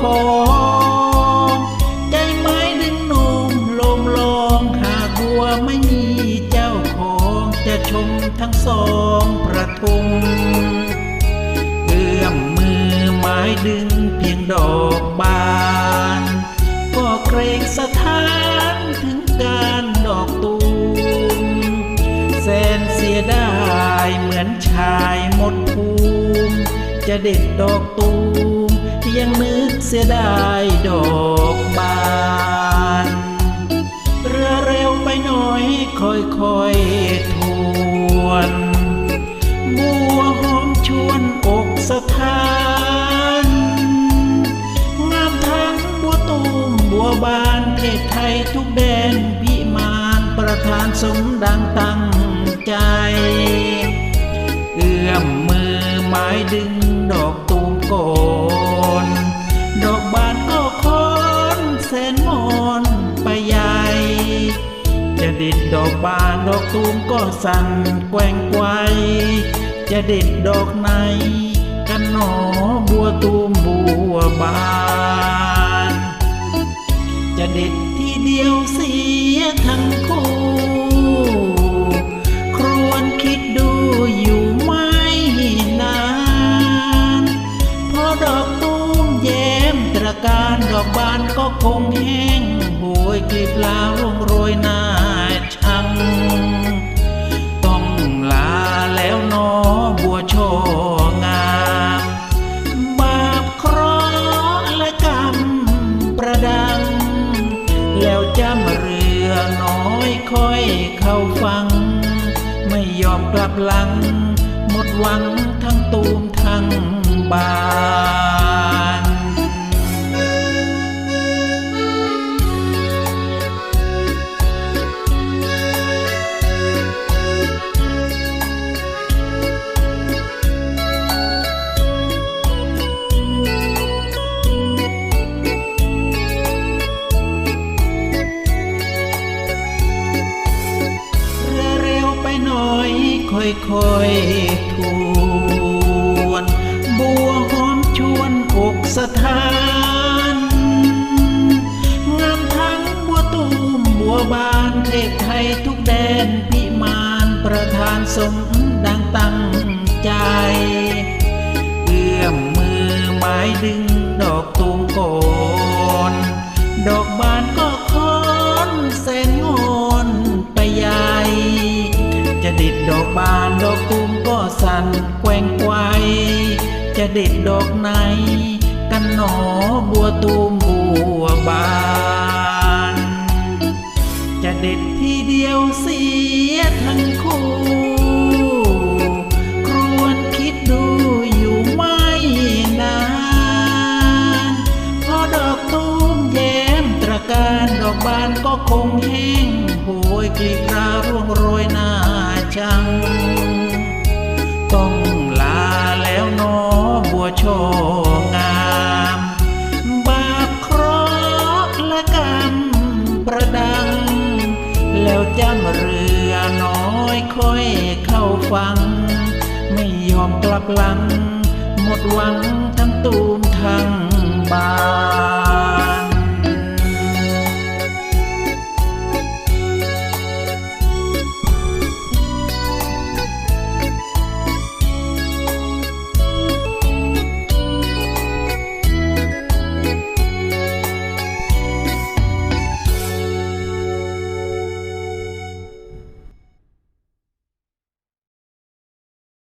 คองใจไม้ดึงหนุ่มลมลองหากัวไม่มีเจ้าของจะชมทั้งสองประทุมเอื้อมมือไม้ดึงเพียงดอกบานก็เกรงสถานถึงการดอกตูมแสนเสียดายเหมือนชายหมดภูมิจะเด็ดดอกตูม ยังนึกเสียดายดอกบาน เรือเร็วไปหน่อยค่อยๆทวนบัวหอมชวนอกสถาน งามทั้งบัวตูมบัวบานเทศไทยทุกแดนพิมานประธานสมดังตั้งใจ เอื้อมมือไม้ดึงดอกตูมก่ ดอกบานดอกตูมก็สั่นแกว่งไกวจะเด็ดดอกไหน กันหนอบัวตูมบัวบาน จะเด็ดทีเดียวเสียทั้งคู่ เข้าฟัง ไม่ยอมกลับหลัง หมดหวังทั้งตูมทั้งบา อยค่อยๆทวน บัวหอมชวนอกสถานงามทั้งบัวตูมบัวบานเทพไทยทุกแดนพิมานประธานสมดังตั้งใจเอื้อมมือไม้ดึงดอกตูมก่อนดอกบานก็ สั่นแกว่งไกวจะเด็ดดอกไหน กันหนอบัวตูมบัวบาน จะเด็ดทีเดียวเสียทั้งคู่ครวนคิดดูอยู่ไม่นานพอดอกตูมแย้มตระการดอกบานก็คงแห้งโหยกลีบราร่วงโรยหน้าจัง ต้องลาแล้วหนอบัวโชงาม บาปเคราะห์และกรรมประดัง แล้วจำเรือน้อยค่อยเข้าฟัง ไม่ยอมกลับหลัง หมดหวังทั้งตูมทั้งบา